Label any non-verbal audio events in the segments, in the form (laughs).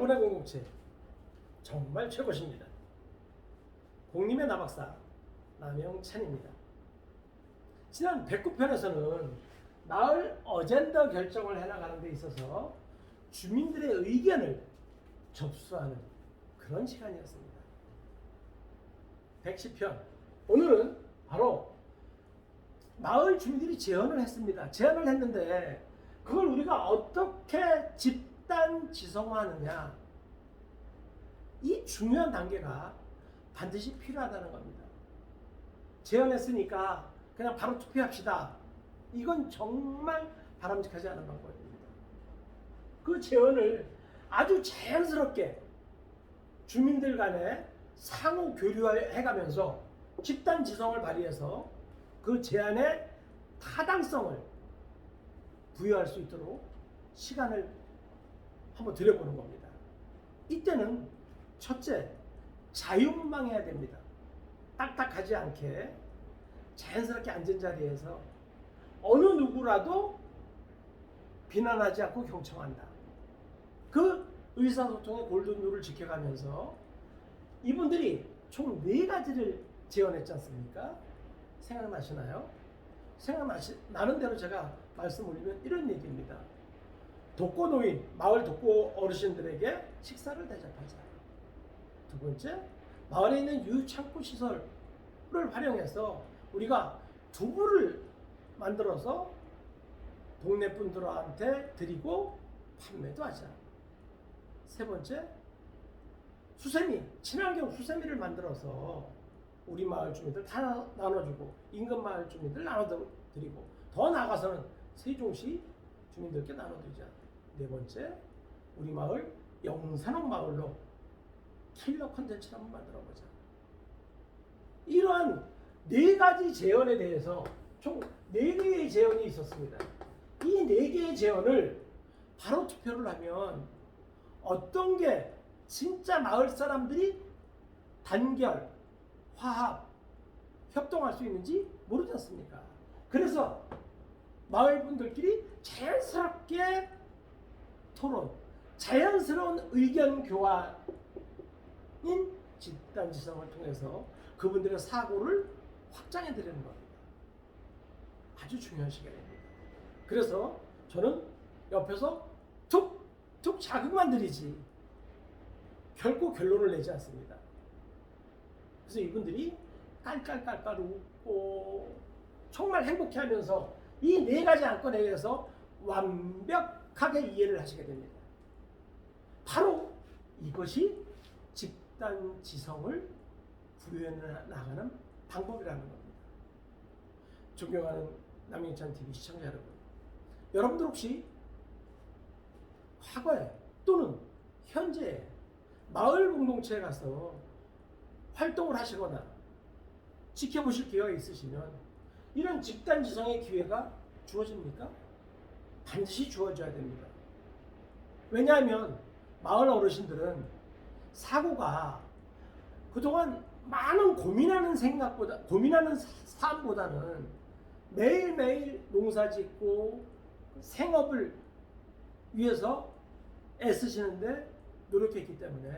여러분의 공동체 정말 최고십니다. 공님의 남학사 남영찬입니다. 지난 백구편에서는 마을 어젠더 결정을 해나가는 데 있어서 주민들의 의견을 접수하는 그런 시간이었습니다. 110편 오늘은 바로 마을 주민들이 제언을 했습니다. 제안을 했는데 그걸 우리가 어떻게 집단 지성화하느냐 이 중요한 단계가 반드시 필요하다는 겁니다. 제언했으니까 그냥 바로 투표합시다. 이건 정말 바람직하지 않은 방법입니다. 그 제언을 아주 자연스럽게 주민들 간에 상호 교류해가면서 집단 지성을 발휘해서 그 제안의 타당성을 부여할 수 있도록 시간을 한번 들여보는 겁니다. 이때는 첫째, 자유분방해야 됩니다. 딱딱하지 않게 자연스럽게 앉은 자리에서 어느 누구라도 비난하지 않고 경청한다. 그 의사소통의 골든룰을 지켜가면서 이분들이 총 네 가지를 제언했지 않습니까? 생각나시나요? 생각나시, 나는 대로 제가 말씀 올리면 이런 얘기입니다. 독거노인, 마을 독거 어르신들에게 식사를 대접하자. 두 번째, 마을에 있는 유창고 시설을 활용해서 우리가 두부를 만들어서 동네 분들한테 드리고 판매도 하자. 세 번째, 수세미, 친환경 수세미를 만들어서 우리 마을 주민들 다 나눠주고 인근 마을 주민들 나눠드리고 더 나아가서는 세종시 주민들께 나눠드리자. 네 번째, 우리 마을 영산옥 마을로 킬러 컨텐츠를 한번 만들어 보자. 이러한 네 가지 제언에 대해서 총 네 개의 제언이 있었습니다. 이 네 개의 제언을 바로 투표를 하면 어떤 게 진짜 마을 사람들이 단결, 화합, 협동할 수 있는지 모르지 않습니까? 그래서 마을 분들끼리 자연스럽게 토론, 자연스러운 의견 교환 인 집단 지성을 통해서 그분들의 사고를 확장해 드리는 겁니다. 아주 중요한 시간입니다. 그래서 저는 옆에서 툭 툭 자극만 드리지 결코 결론을 내지 않습니다. 그래서 이분들이 깔깔깔깔 웃고 정말 행복해하면서 이 네 가지 안건에 대해서 완벽하게 이해를 하시게 됩니다. 바로 이것이 집단 지성을 부여해 나가는 방법이라는 겁니다. 존경하는 남영찬 TV 시청자 여러분, 여러분들 혹시 과거에 또는 현재 마을 공동체에 가서 활동을 하시거나 지켜보실 기회가 있으시면 이런 집단 지성의 기회가 주어집니까? 반드시 주어져야 됩니다. 왜냐하면 마을 어르신들은 사고가 그동안 많은 고민하는 생각보다 고민하는 삶보다는 매일매일 농사 짓고 생업을 위해서 애쓰시는데 노력했기 때문에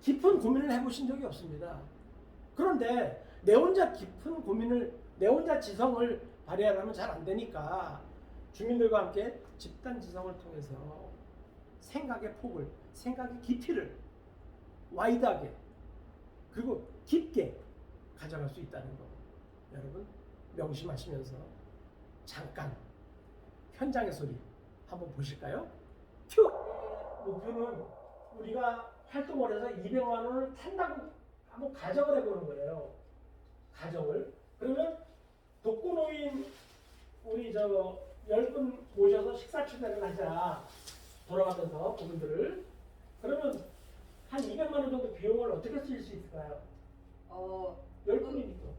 깊은 고민을 해보신 적이 없습니다. 그런데 내 혼자 깊은 고민을 내 혼자 지성을 발휘하려면 잘 안 되니까 주민들과 함께 집단 지성을 통해서 생각의 폭을, 생각의 깊이를 와이드하게 그리고 깊게 가져갈 수 있다는 거 여러분 명심하시면서 잠깐 현장의 소리 한번 보실까요? 큐! 목표는 우리가 활동을 해서 200만 원을 탄다고 한번 가정을 해보는 거예요. 가정을. 그러면 독거노인 우리 저 10분 모셔서 식사 추대를 하자. 돌아가면서 그분들을. 그러면 한 200만 원 정도 비용을 어떻게 쓸 수 있을까요? 어, 10분이니까.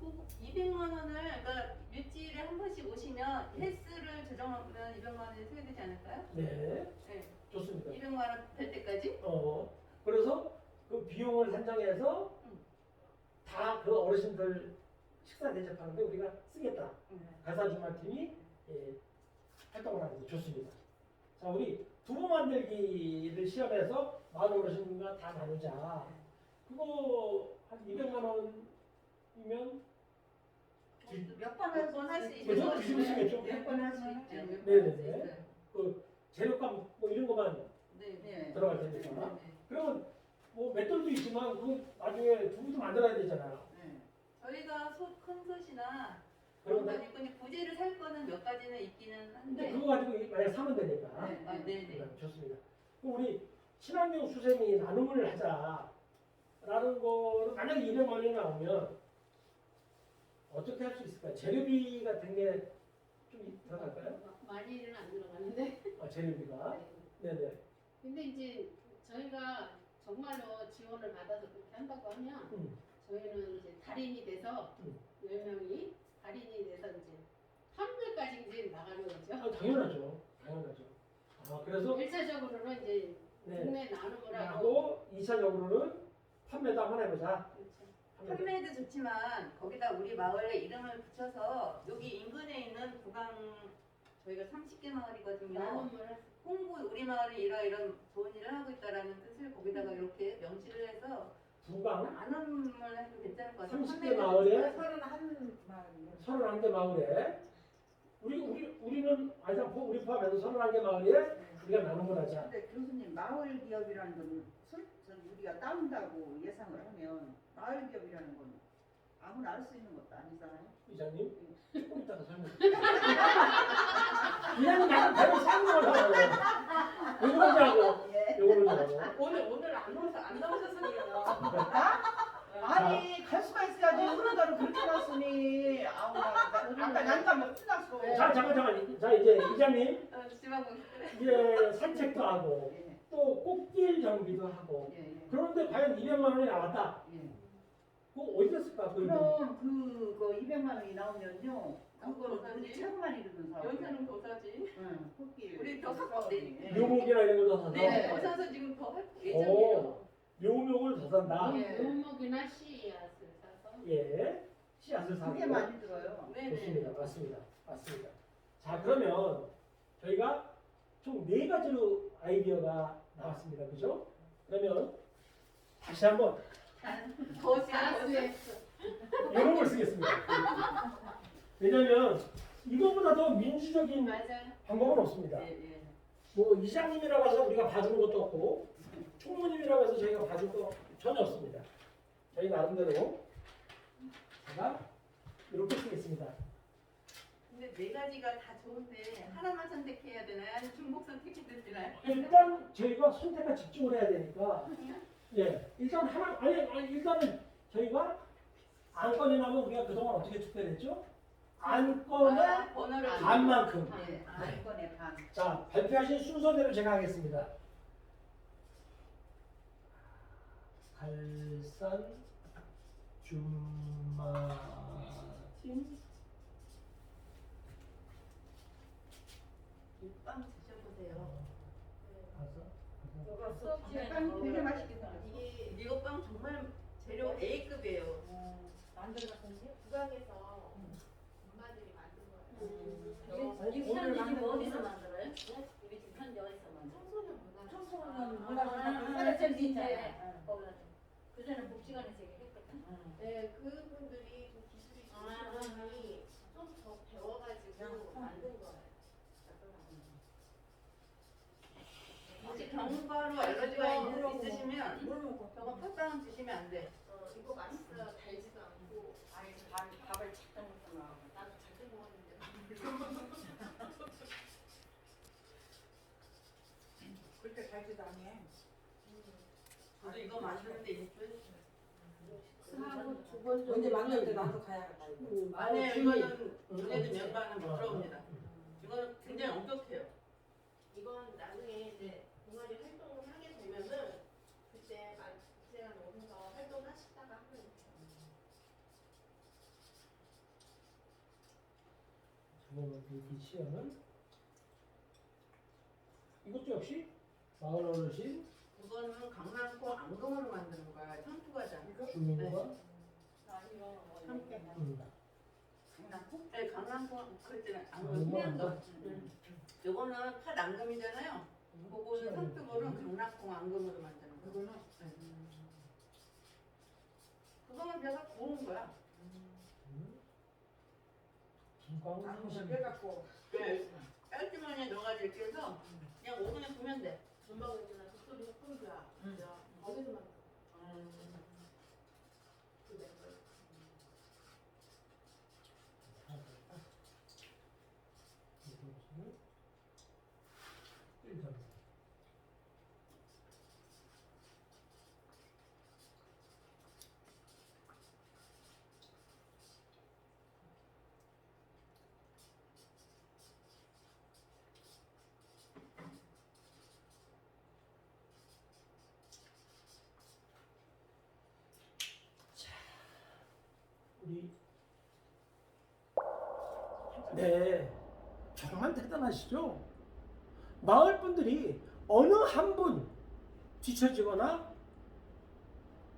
그 200만 원을 그러니까 일주일에 한 번씩 오시면 횟수를 조정하면 200만 원이 소요되지 않을까요? 네. 네. 좋습니다. 200만 원 될 때까지? 어, 그래서 그 비용을 산정해서 음. 다 그 어르신들 식사 대접하는데 우리가 쓰겠다. 네. 가사주말팀이 예, 활동을 하는데 좋습니다. 자 우리 두부 만들기를 시험해서 마을 어르신과 다 나누자. 그거 한 200만 원이면 몇번 할수 그죠? 있는 비슷비슷하겠죠? 몇번 할수 있죠. 네 네 네. 그 재료값 뭐 이런 것만 네. 네. 들어갈 테니까. 그러면 뭐 맷돌도 있지만 그 나중에 두부도 만들어야 되잖아요. 네. 저희가 소, 큰 솥이나 그런 그런데 건 있고 부재를 살 거는 몇 가지는 있기는 근데 한데 그거 가지고 만약 사면 되니까. 네. 아, 네네. 네, 좋습니다. 그럼 우리 친환경 수세미 나눔을 하자 라는 거를 만약에 200만 원이 나오면 어떻게 할 수 있을까요? 재료비 같은 게 좀 들어갈까요? 많이는 안 들어가는데. (laughs) 아, 재료비가. 네. 네네. 근데 이제 저희가 정말로 지원을 받아서 그렇게 한다고 하면 음. 저희는 이제 달인이 돼서 음. 10명이 달인이 돼서 이제 판매까지 이제 나가는 거죠. 아, 당연하죠. 당연하죠. 아, 그래서 1차적으로는 이제 네. 국내 나눔을 하고 2차적으로는 판매도 한번 해보자. 그렇죠. 판매도. 좋지만 거기다 우리 마을에 이름을 붙여서 여기 인근에 있는 구강 저희가 30개 마을이거든요. 홍보 우리 마을이 이런 이런 좋은 일을 하고 있다라는 뜻을 거기다가 이렇게 명시를 해서 부강 나눔을 해도 괜찮을 것 같아요. 30개 판매도 마을에 서른 한 마을이요. 31개 마을에 우리 우리 우리는 아니면 우리 포함해서 31개 마을에 우리가 나눔을 하자. 근데 교수님 마을 기업이라는 건 솔, 저 우리가 따온다고 예상을 하면 마을 기업이라는 건 아무나 알 수 있는 것도 아니잖아요. 이장님 조금 이따가 싸는 하고 이거 먼저 하고 예. 이거 먼저 하고. 오늘 오늘 안 오셔서 안 나오셔서 그래요. 아니 갈 수가 있어야지 오늘따라 그렇게 났으니 아우 나 아까 난감해 끝났어. 자 잠깐 잠깐 자 이제 이장님 어, 지방은 이제 산책도 하고 예. 또 꽃길 정비도 하고 예. 예. 그런데 과연 200만 원이 나왔다. 예. 그거 어디 갔을까? 그 그럼 그거 200만 원이 나오면요. 그거는? 우리 최고만 이루는 사람. 연세는 도사지. 응. 토끼. 우리 더 샀거든. 예. 묘목이나 이런 걸더 사서 네, 네. 더 사서 지금 더 할 예정이에요. 묘목을 더 산다. 예. 묘목이나 씨앗을 사서 예. 씨앗을 사고. 그게 많이 들어요. 네네. 좋습니다. 맞습니다. 맞습니다. 자 그러면 저희가 총 네 가지로 아이디어가 나왔습니다. 그죠? 그러면 다시 한번 더 지금 가수했어. 이런 걸 쓰겠습니다. 왜냐면 이거보다 더 민주적인 맞아요. 방법은 없습니다. 예, 예. 뭐 이장님이라고 해서 우리가 봐주는 것도 없고 총무님이라고 해서 저희가 봐줄 거 전혀 없습니다. 저희 나름대로 제가 이렇게 쓰겠습니다. 근데 네 가지가 다 좋은데 하나만 선택해야 되나요? 아니면 중복 선택해도 되나요? 일단 저희가 선택에 집중을 해야 되니까 (laughs) 예 일단 하나 아니, 아니 일단은 저희가 안건이 나면 우리가 그동안 어떻게 축제했죠? 안건의 아, 번호를 반만큼 예. 아, 이번에 반. 자 발표하신 순서대로 제가 하겠습니다. 갈산 주마 빵 드셔보세요. 가서 빵 되게 생겼어. 이게 이거 빵 정말 재료 A급이에요. 만들었는데 국악에서 엄마들이 만든 거예요. 이 지금 만든 어디서 만들어요? 우리 지금 현재 어디서 만들어요? 청소년 문화. 청소년 있잖아요. 거기서 그전에 복지관에서 얘기했거든. 네, 그분들이 좀 기술이 좋으신 분이 좀더 배워가지고 만든 거예요. 혹시 견과류 알러지가 있- 있으시면 물 먹고 저거 팥빵 드시면 안 돼. 어, 이거 맛있어요. 달지도 않고. 아니 밥 밥을 작정 먹구나. 나도 자주 먹었는데. 그렇게 달지도 않네. 저도 이거 만드는데 하고 두번 언제 만날 때 나도 가야겠다 이거. 아니에요. 이거는 전에도 면발은 못 어, 들어옵니다. 어. 이거는 굉장히 엄격해요. 이건 나중에 이제 동아리 활동을 하게 되면은 그때 막 국제관 오셔서 활동하시다가 하면 돼요. 이 시험은 이것도 역시 마을 어르신 그거는 강낭콩 앙금으로 만드는 거야. 청투과장. 주민과 함께. 음? 네, 강낭콩 그랬잖아요. 앙금을 한다. 음. 요거는 팥 앙금이잖아요. 그거는 성두부는 강락콩 앙금으로 만드는 거. 그거는 그거만 내가 고운 거야. 김광훈 아무나 선생 빼갖고 네. 깔주머니에 넣어가지고 이렇게 해서 그냥 오븐에 구면 돼. 전방에 있잖아. 독소리 흑불이야. 응. 거기서 만 음. 그 멤버. 우리 네 정말 대단하시죠? 마을 분들이 어느 한 분 뒤처지거나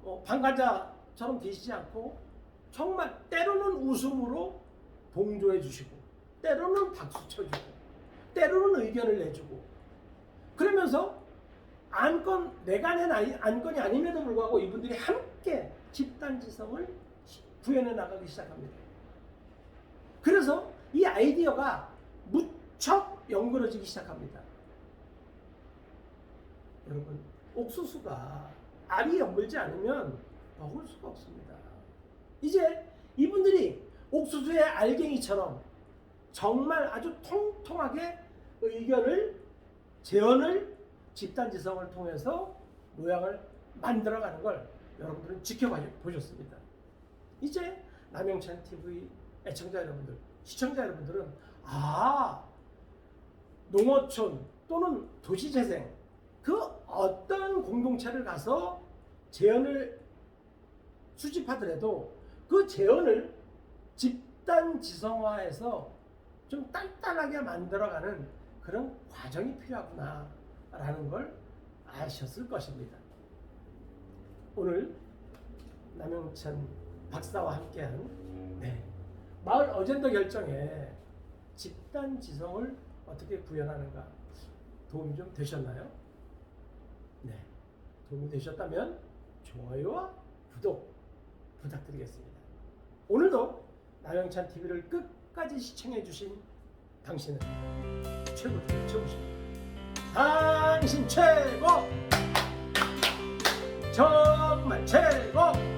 어, 방관자처럼 되시지 않고 정말 때로는 웃음으로 동조해 주시고 때로는 박수 쳐주고 때로는 의견을 내주고 그러면서 안건 내가 낸 안건이 아님에도 불구하고 이분들이 함께 집단지성을 구현해 나가기 시작합니다. 그래서 이 아이디어가 무척 연그러지기 시작합니다. 여러분, 옥수수가 알이 연글지 않으면 먹을 수가 없습니다. 이제 이분들이 옥수수의 알갱이처럼 정말 아주 통통하게 의견을 재현을 집단지성을 통해서 모양을 만들어가는 걸 여러분들은 지켜봐 보셨습니다. 이제 남영찬 TV 애청자 여러분들, 시청자 여러분들은 아 농어촌 또는 도시재생 그 어떤 공동체를 가서 재현을 수집하더라도 그 재현을 집단 지성화해서 좀 단단하게 만들어가는 그런 과정이 필요하구나라는 걸 아셨을 것입니다. 오늘 남영찬 박사와 함께한 네, 마을 어젠더 결정에 집단 지성을 어떻게 구현하는가 도움이 좀 되셨나요? 네, 도움이 되셨다면 좋아요와 구독 부탁드리겠습니다. 오늘도 나영찬 TV를 끝까지 시청해 주신 당신은 최고입니다. 최고십니다. 당신 최고! 정말 최고!